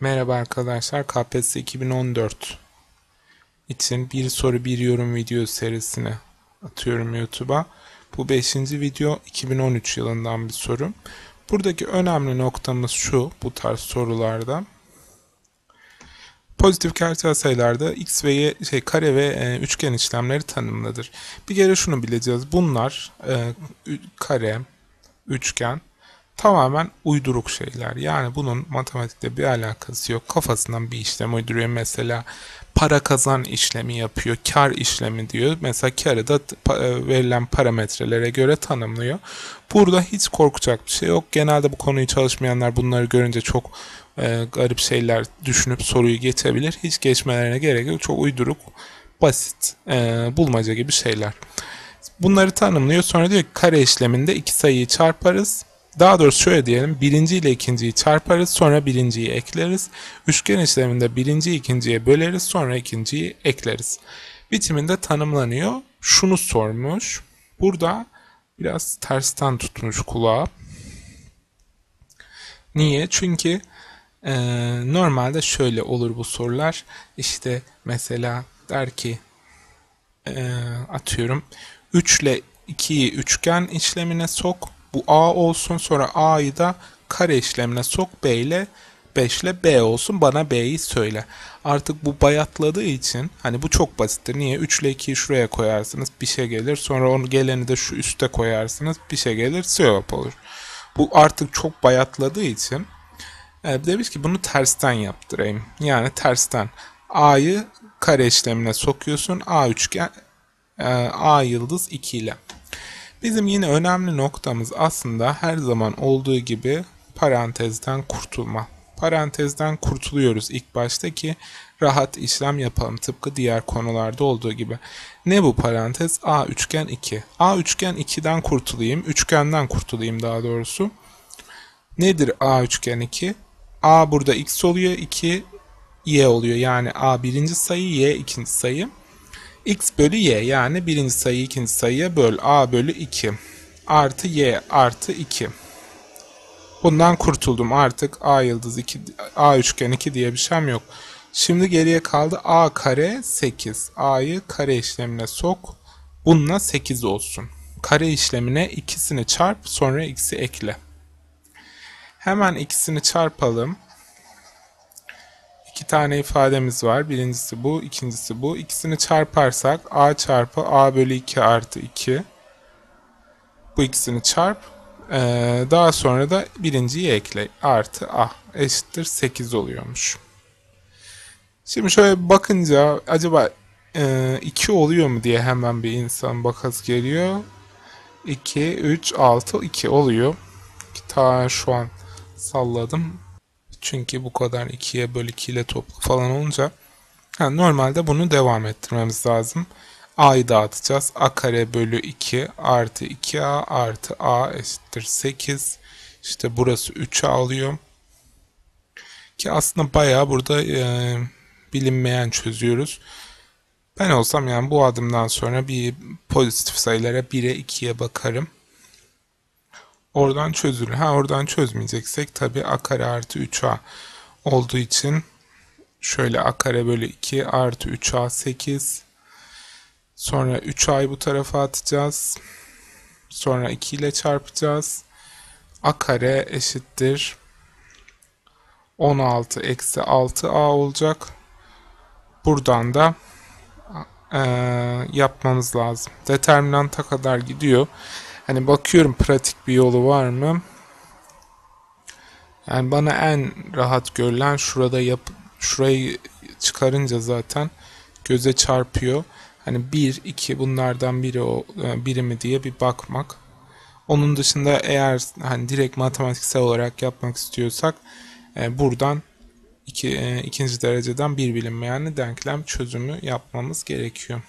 Merhaba arkadaşlar, KPSS 2014 için bir soru bir yorum video serisine atıyorum YouTube'a. Bu 5. video 2013 yılından bir soru. Buradaki önemli noktamız şu bu tarz sorularda. Pozitif gerçel sayılarda x ve y, şey, kare ve e, üçgen işlemleri tanımlıdır. Bir kere şunu bileceğiz. Bunlar e, kare, üçgen tamamen uyduruk şeyler. Yani bunun matematikte bir alakası yok. Kafasından bir işlem uyduruyor. Mesela para kazan işlemi yapıyor, kar işlemi diyor. Mesela karı da e, verilen parametrelere göre tanımlıyor. Burada hiç korkacak bir şey yok. Genelde bu konuyu çalışmayanlar bunları görünce çok e, garip şeyler düşünüp soruyu geçebilir. Hiç geçmelerine gerek yok. Çok uyduruk, basit, e, bulmaca gibi şeyler. Bunları tanımlıyor. Sonra diyor ki kare işleminde iki sayıyı çarparız. Daha doğrusu şöyle diyelim. Birinci ile ikinciyi çarparız. Sonra birinciyi ekleriz. Üçgen işleminde birinci ikinciye böleriz. Sonra ikinciyi ekleriz. Bitiminde tanımlanıyor. Şunu sormuş. Burada biraz tersten tutmuş kulağı. Niye? Çünkü e, normalde şöyle olur bu sorular. İşte mesela der ki e, atıyorum 3 ile 2'yi üçgen işlemine sok. Bu A olsun sonra A'yı da kare işlemine sok B ile 5 ile B olsun bana B'yi söyle. Artık bu bayatladığı için hani bu çok basittir. Niye? 3 ile 2'yi şuraya koyarsınız bir şey gelir. Sonra onu geleni de şu üste koyarsınız bir şey gelir cevap olur. Bu artık çok bayatladığı için e, demiş ki bunu tersten yaptırayım. Yani tersten A'yı kare işlemine sokuyorsun. A üçgen e, A yıldız 2 ile. Bizim yine önemli noktamız aslında her zaman olduğu gibi parantezden kurtulma. Parantezden kurtuluyoruz ilk başta ki rahat işlem yapalım tıpkı diğer konularda olduğu gibi. Ne bu parantez? A üçgen 2. A üçgen 2'den kurtulayım. Üçgenden kurtulayım daha doğrusu. Nedir A üçgen 2? A burada x oluyor. 2 y oluyor. Yani A birinci sayı, y ikinci sayı x bölü y yani birinci sayı ikinci sayıya böl a bölü 2 artı y artı 2. Bundan kurtuldum artık a yıldız 2 a üçgen 2 diye bir şeyim yok. Şimdi geriye kaldı a kare 8. a'yı kare işlemine sok. Bununla 8 olsun. Kare işlemine ikisini çarp sonra x'i ekle. Hemen ikisini çarpalım iki tane ifademiz var. Birincisi bu, ikincisi bu. İkisini çarparsak a çarpı a bölü 2 artı 2. Bu ikisini çarp. Ee, daha sonra da birinciyi ekle. Artı a eşittir 8 oluyormuş. Şimdi şöyle bakınca acaba e, 2 oluyor mu diye hemen bir insan bakası geliyor. 2, 3, 6, 2 oluyor. Ta şu an salladım. Çünkü bu kadar 2'ye böl 2 ile toplu falan olunca yani normalde bunu devam ettirmemiz lazım. A'yı dağıtacağız. A kare bölü 2 artı 2A artı A eşittir 8. İşte burası 3'e alıyor. Ki aslında bayağı burada e, bilinmeyen çözüyoruz. Ben olsam yani bu adımdan sonra bir pozitif sayılara 1'e 2'ye bakarım. Oradan çözülür. Ha oradan çözmeyeceksek tabi a kare artı 3a olduğu için şöyle a kare bölü 2 artı 3a 8 sonra 3a'yı bu tarafa atacağız. Sonra 2 ile çarpacağız. a kare eşittir 16 eksi 6a olacak. Buradan da e, yapmamız lazım. Determinanta kadar gidiyor. Hani bakıyorum pratik bir yolu var mı? Yani bana en rahat görülen şurada yap şurayı çıkarınca zaten göze çarpıyor. Hani 1 2 bunlardan biri o e, biri mi diye bir bakmak. Onun dışında eğer hani direkt matematiksel olarak yapmak istiyorsak e, buradan iki, e, ikinci dereceden bir bilinmeyenli denklem çözümü yapmamız gerekiyor.